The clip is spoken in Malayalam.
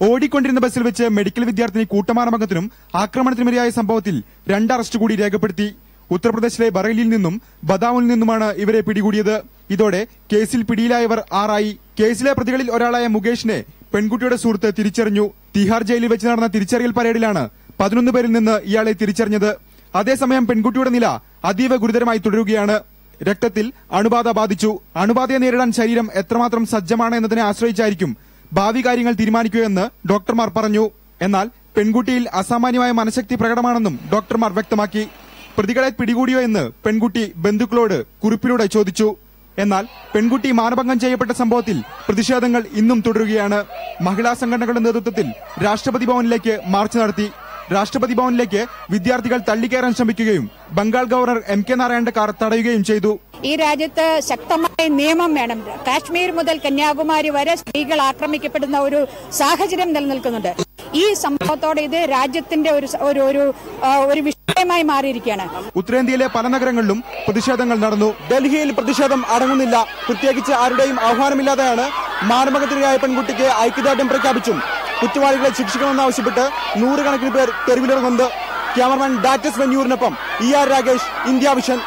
ഓടിക്കൊണ്ടിരുന്ന ബസ്സിൽ വെച്ച് മെഡിക്കൽ വിദ്യാർത്ഥിനി കൂട്ടമാനഭംഗത്തിനും ആക്രമണത്തിനുമിരയായ സംഭവത്തിൽ രണ്ട് അറസ്റ്റ് കൂടി രേഖപ്പെടുത്തി. ഉത്തർപ്രദേശിലെ ബറേലിയിൽ നിന്നും ബദാമിൽ നിന്നുമാണ് ഇവരെ പിടികൂടിയത്. ഇതോടെ കേസിൽ പിടിയിലായവർ ആറായി. കേസിലെ പ്രതികളിൽ ഒരാളായ മുകേഷിനെ പെൺകുട്ടിയുടെ സുഹൃത്ത് തിരിച്ചറിഞ്ഞു. തിഹാർ ജയിലിൽ വെച്ച് നടന്ന തിരിച്ചറിയൽ പരേഡിലാണ് പതിനൊന്ന് പേരിൽ നിന്ന് ഇയാളെ തിരിച്ചറിഞ്ഞത്. അതേസമയം പെൺകുട്ടിയുടെ നില അതീവ ഗുരുതരമായി തുടരുകയാണ്. രക്തത്തിൽ അണുബാധ ബാധിച്ചു. അണുബാധയെ നേരിടാൻ ശരീരം എത്രമാത്രം സജ്ജമാണ് എന്നതിനെ ആശ്രയിച്ചായിരിക്കും ഭാവി കാര്യങ്ങൾ തീരുമാനിക്കുകയെന്ന് ഡോക്ടർമാർ പറഞ്ഞു. എന്നാൽ പെൺകുട്ടിയിൽ അസാമാന്യമായ മനഃശക്തി പ്രകടമാണെന്നും ഡോക്ടർമാർ വ്യക്തമാക്കി. പ്രതികളെ പിടികൂടിയോ എന്ന് പെൺകുട്ടി ബന്ധുക്കളോട് കുറിപ്പിലൂടെ ചോദിച്ചു. എന്നാൽ പെൺകുട്ടി മാനഭംഗം ചെയ്യപ്പെട്ട സംഭവത്തിൽ പ്രതിഷേധങ്ങൾ ഇന്നും തുടരുകയാണ്. മഹിളാ സംഘടനകളുടെ നേതൃത്വത്തിൽ രാഷ്ട്രപതി ഭവനിലേക്ക് മാർച്ച് നടത്തി. രാഷ്ട്രപതി ഭവനിലേക്ക് വിദ്യാർത്ഥികൾ തള്ളിക്കയറാൻ ശ്രമിക്കുകയും ബംഗാൾ ഗവർണർ എം കെ നാരായണന്റെ കാർ തടയുകയും ചെയ്തു. ഈ രാജ്യത്ത് ശക്തമായ നിയമം വേണം. കാശ്മീർ മുതൽ കന്യാകുമാരി വരെ സ്ത്രീകൾ ആക്രമിക്കപ്പെടുന്ന ഒരു സാഹചര്യം നിലനിൽക്കുന്നുണ്ട്. ഈ സംഭവത്തോടെ ഇത് രാജ്യത്തിന്റെ ഒരു ഒരു ഒരു വിഷയമായി മാറിയിരിക്കുകയാണ്. ഉത്തരേന്ത്യയിലെ പല നഗരങ്ങളിലും പ്രതിഷേധങ്ങൾ നടന്നു. ഡൽഹിയിൽ പ്രതിഷേധം അടങ്ങുന്നില്ല. പ്രത്യേകിച്ച് ആരുടെയും ആഹ്വാനമില്ലാതെയാണ് മാനഭംഗത്തിനിരയായ പെൺകുട്ടിക്ക് ഐക്യദാർഢ്യം പ്രഖ്യാപിച്ചും കുറ്റവാളികളെ ശിക്ഷിക്കണമെന്നാവശ്യപ്പെട്ട് നൂറുകണക്കിന് പേർ തെരുവിലിറങ്ങുന്നത് ക്യാമറമാൻ ഡാറ്റസ് വെന്യൂറിനൊപ്പം E R Rakesh India Vision.